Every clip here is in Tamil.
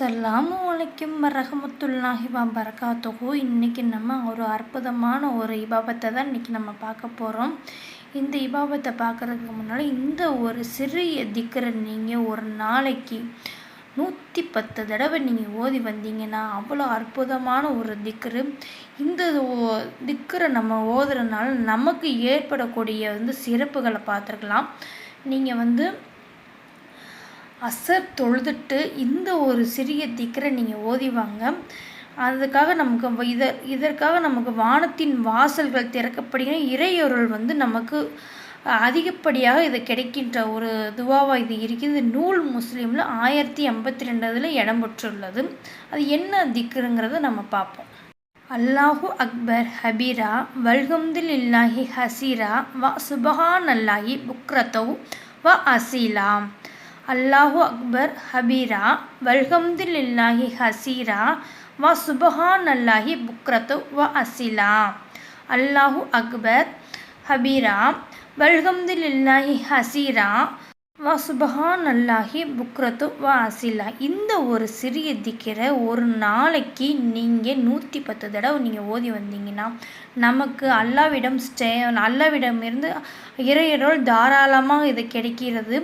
அஸ்ஸலாமு அலைக்கும் ரஹமத்துல்லாஹி வபரகாத்துஹு. இன்றைக்கி நம்ம ஒரு அற்புதமான ஒரு இபாபத்தை தான் இன்றைக்கி நம்ம பார்க்க போகிறோம் இந்த இபாபத்தை பார்க்குறதுக்கு முன்னால் இந்த ஒரு சிறிய திக்கரை நீங்கள் ஒரு நாளைக்கு நூற்றி பத்து தடவை நீங்கள் ஓதி வந்தீங்கன்னா அவ்வளோ அற்புதமான ஒரு திக்கரு இந்த திக்கரை நம்ம ஓதுறதுனால நமக்கு ஏற்படக்கூடிய வந்து சிறப்புகளை பார்த்துருக்கலாம். நீங்கள் வந்து அசர் தொழுதுட்டு இந்த ஒரு சிறிய திக்கரை நீங்கள் ஓதிவாங்க அதுக்காக நமக்கு இத இதற்காக நமக்கு வானத்தின் வாசல்கள் திறக்கப்படுகிற இறையொருள் வந்து நமக்கு அதிகப்படியாக இது கிடைக்கின்ற ஒரு துவாவாக இது இருக்குது. நூல் முஸ்லீமில் ஆயிரத்தி எண்பத்தி ரெண்டதில் இடம் பெற்றுள்ளது அது என்ன திக்ருங்கிறத நம்ம பார்ப்போம். அல்லாஹு அக்பர் ஹபீரா வல்கம்தில் இல்லாஹி ஹசீரா வ சுபஹான் அல்லாஹி புக்ரத்தவ் வ அசீலாம் அல்லாஹு அக்பர் ஹபீரா வல்ஹம்துல்லாஹி ஹசீரா வ சுபஹான் அல்லாஹி புக்ரத்து வ அசிலா. அல்லாஹு அக்பர் ஹபீரா வல்ஹம்துல்லாஹி ஹசீரா வ சுபஹான் அல்லாஹி புக்ரத்து வ அசிலா. இந்த ஒரு சிறிய திக்கிற ஒரு நாளைக்கு நீங்கள் நூற்றி பத்து தடவை நீங்கள் ஓதி வந்தீங்கன்னா நமக்கு அல்லாவிடம் ஸ்டே அல்லாவிடம் இருந்து இறையரோல் தாராளமாக இது கிடைக்கிறது.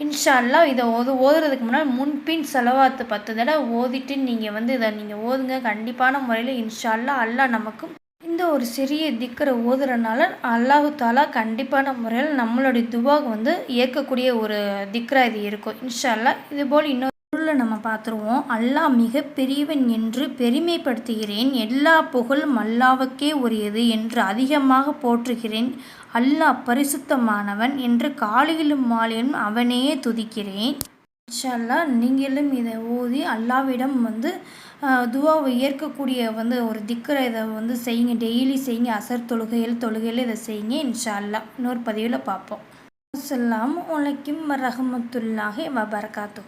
இன்ஷா அல்லா இதை ஓது ஓதுறதுக்கு முன்னாடி முன்பின் செலவாத்து பத்து தடவை ஓதிட்டு நீங்கள் வந்து இதை நீங்கள் ஓதுங்க. கண்டிப்பான முறையில் இன்ஷா அல்லா அல்லா நமக்கு இந்த ஒரு சிறிய திக்கரை ஓதுறனால அல்லாஹு தாலா கண்டிப்பான முறையில் நம்மளுடைய துவாக வந்து ஏற்கக்கூடிய ஒரு திக்ரா இது இருக்கும். இன்ஷா அல்லா இதுபோல் இன்னொரு பொருளில் நம்ம பார்த்துருவோம் அல்லாஹ் மிக பெரியவன் என்று பெருமைப்படுத்துகிறேன். எல்லா புகழும் அல்லாவுக்கே உரியது என்று அதிகமாக போற்றுகிறேன். அல்லாஹ் பரிசுத்தமானவன் என்று காலையிலும் மாலையிலும் அவனையே துதிக்கிறேன். இன்ஷல்லா நீங்களும் இதை ஓதி அல்லாவிடம் வந்து துவாவை ஏற்கக்கூடிய வந்து ஒரு திக்கரை இதை வந்து செய்யுங்க. டெய்லி செய்யுங்க. அசர் தொழுகையில் தொழுகையில் இதை செய்யுங்க. இன்ஷால்லா இன்னொரு பதிவில் பார்ப்போம். அஸ்லாம் வலைக்கம் வரமத்துல்லாஹி வபர்காத்து